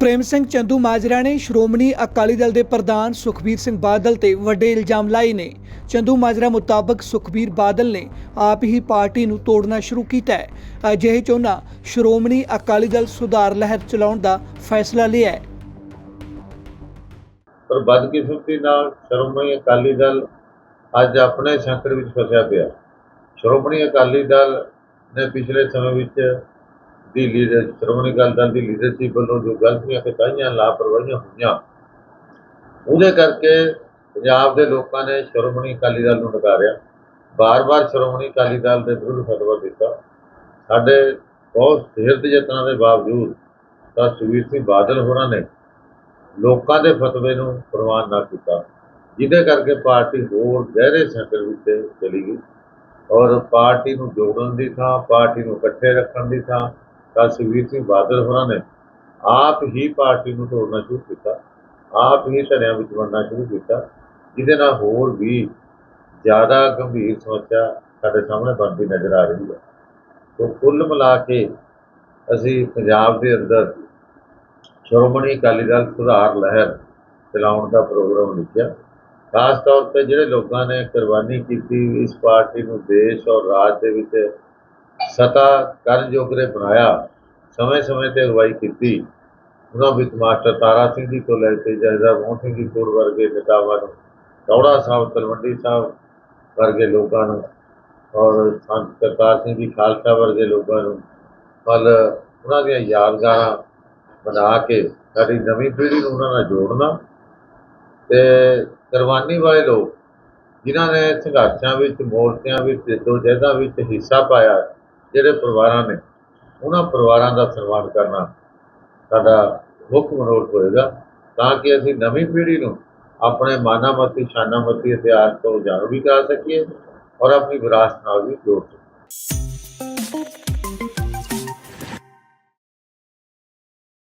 ਪ੍ਰੇਮ ਸਿੰਘ ਚੰਦੂ ਮਾਜਰਾ ਨੇ ਸ਼੍ਰੋਮਣੀ ਅਕਾਲੀ ਦਲ ਦੇ ਪ੍ਰਧਾਨ ਸੁਖਬੀਰ ਸਿੰਘ ਬਾਦਲ ਤੇ ਵੱਡੇ ਇਲਜ਼ਾਮ ਲਾਏ ਨੇ। ਚੰਦੂ ਮਾਜਰਾ ਮੁਤਾਬਕ ਸੁਖਬੀਰ ਬਾਦਲ ਨੇ ਆਪ ਹੀ ਪਾਰਟੀ ਨੂੰ ਤੋੜਨਾ ਸ਼ੁਰੂ ਕੀਤਾ ਹੈ। ਅਜਿਹੇ 'ਚ ਉਹਨਾਂ ਸ਼੍ਰੋਮਣੀ ਅਕਾਲੀ ਦਲ ਸੁਧਾਰ ਲਹਿਰ ਚਲਾਉਣ ਦਾ ਫੈਸਲਾ ਲਿਆ ਹੈ। ਪਰ ਬਦਕਿਸਮਤੀ ਨਾਲ ਸ਼੍ਰੋਮਣੀ ਅਕਾਲੀ ਦਲ ਅੱਜ ਆਪਣੇ ਸੰਕਟ ਵਿੱਚ ਫਸਿਆ ਪਿਆ। ਸ਼੍ਰੋਮਣੀ ਅਕਾਲੀ ਦਲ ਨੇ ਪਿਛਲੇ ਸਮੇਂ ਵਿੱਚ ਦੀ ਲੀਡਰ ਸ਼੍ਰੋਮਣੀ ਅਕਾਲੀ ਦਲ ਦੀ ਲੀਡਰਸ਼ਿਪ ਵੱਲੋਂ ਜੋ ਗਲਤੀਆਂ ਕਤਾਈਆਂ ਲਾਪਰਵਾਹੀਆਂ ਹੋਈਆਂ। ਉਹਦੇ ਕਰਕੇ ਪੰਜਾਬ ਦੇ ਲੋਕਾਂ ਨੇ ਸ਼੍ਰੋਮਣੀ ਅਕਾਲੀ ਦਲ ਨੂੰ ਨਕਾਰਿਆ। ਬਾਰ-ਬਾਰ ਸ਼੍ਰੋਮਣੀ ਅਕਾਲੀ ਦਲ ਦੇ ਵਿਰੁੱਧ ਫਤਵਾ ਦਿੱਤਾ। ਸਾਡੇ ਬਹੁਤ ਸਿਰਤ ਯਤਨਾਂ ਦੇ ਬਾਵਜੂਦ ਤਾਂ ਸੁਖਬੀਰ ਸਿੰਘ ਬਾਦਲ ਹੋਰਾਂ ਨੇ ਲੋਕਾਂ ਦੇ ਫਤਵੇ ਨੂੰ ਪ੍ਰਵਾਨ ਨਾ ਕੀਤਾ। ਜਿਹਦੇ ਕਰਕੇ ਪਾਰਟੀ ਹੋਰ ਗਹਿਰੇ ਸੰਕਟ ਵਿੱਚ ਚਲੀ ਗਈ। ਔਰ ਪਾਰਟੀ ਨੂੰ ਜੋੜਨ ਦੀ ਥਾਂ, ਪਾਰਟੀ ਨੂੰ ਇਕੱਠੇ ਰੱਖਣ ਦੀ ਥਾਂ ਤਾਂ ਸੁਖਬੀਰ ਸਿੰਘ ਬਾਦਲ ਹੋਰਾਂ ਨੇ ਆਪ ਹੀ ਪਾਰਟੀ ਨੂੰ ਤੋੜਨਾ ਸ਼ੁਰੂ ਕੀਤਾ, ਆਪ ਹੀ ਧੜਿਆਂ ਵਿੱਚ ਵੰਡਣਾ ਸ਼ੁਰੂ ਕੀਤਾ, ਜਿਹਦੇ ਨਾਲ ਹੋਰ ਵੀ ਜ਼ਿਆਦਾ ਗੰਭੀਰ ਸਮੱਸਿਆ ਸਾਡੇ ਸਾਹਮਣੇ ਬਣਦੀ ਨਜ਼ਰ ਆ ਰਹੀ ਹੈ। ਤੋਂ ਕੁੱਲ ਮਿਲਾ ਕੇ ਅਸੀਂ ਪੰਜਾਬ ਦੇ ਅੰਦਰ ਸ਼੍ਰੋਮਣੀ ਅਕਾਲੀ ਦਲ ਸੁਧਾਰ ਲਹਿਰ ਚਲਾਉਣ ਦਾ ਪ੍ਰੋਗਰਾਮ ਲਿਖਿਆ ਖਾਸ ਤੌਰ ਤੇ ਜਿਹੜੇ ਲੋਕਾਂ ਨੇ ਕੁਰਬਾਨੀ ਕੀਤੀ ਇਸ ਪਾਰਟੀ ਨੂੰ ਦੇਸ਼ ਔਰ ਰਾਜ ਦੇ ਵਿੱਚ ਸਤਾ ਕਰਨ ਜੋਗਰੇ ਬਣਾਇਆ ਸਮੇਂ-ਸਮੇਂ ਤੇ ਅਗਵਾਈ ਕੀਤੀ। ਉਹਨਾਂ ਵਿੱਚ ਮਾਸਟਰ ਤਾਰਾ ਸਿੰਘ ਜੀ ਤੋਂ ਲੈ ਕੇ ਜਹਦਾ ਮੋਹਨ ਸਿੰਘ ਜੀ ਕੋਲ ਵਰਗੇ ਨੇਤਾਵਾਂ ਨੂੰ, ਦੌੜਾ ਸਾਹਿਬ, ਤਲਵੰਡੀ ਸਾਹਿਬ ਵਰਗੇ ਲੋਕਾਂ ਨੂੰ ਔਰ ਸੰਤ ਕਰਤਾਰ ਸਿੰਘ ਜੀ, ਖਾਲਸਾ ਵਰਗੇ ਲੋਕਾਂ ਨੂੰ ਕੱਲ ਉਹਨਾਂ ਦੀਆਂ ਯਾਦਗਾਰਾਂ ਬਣਾ ਕੇ ਸਾਡੀ ਨਵੀਂ ਪੀੜ੍ਹੀ ਨੂੰ ਉਹਨਾਂ ਨਾਲ ਜੋੜਨਾ ਤੇ ਕੁਰਬਾਨੀ ਵਾਲੇ ਲੋਕ ਜਿਨ੍ਹਾਂ ਨੇ ਸੰਘਰਸ਼ਾਂ ਵਿੱਚ, ਮੋਰਚਿਆਂ ਵਿੱਚ ਜਦੋਜਹਿਦਾਂ ਵਿੱਚ ਹਿੱਸਾ ਪਾਇਆ ਜਿਹੜੇ ਪਰਿਵਾਰਾਂ ਨੇ, ਉਹਨਾਂ ਪਰਿਵਾਰਾਂ ਦਾ ਸਨਮਾਨ ਕਰਨਾ ਸਾਡਾ ਮੁੱਖ ਮਨੋਰਥ ਹੋਏਗਾ, ਤਾਂ ਕਿ ਅਸੀਂ ਨਵੀਂ ਪੀੜ੍ਹੀ ਨੂੰ ਆਪਣੇ ਮਾਨਾਮਤੀ ਸ਼ਾਨਾਮਤੀ ਇਤਿਹਾਸ ਤੋਂ ਜਾਣੂ ਵੀ ਕਰ ਸਕੀਏ ਔਰ ਆਪਣੀ ਵਿਰਾਸਤ ਨਾਲ ਵੀ ਜੋੜ ਸਕੀਏ।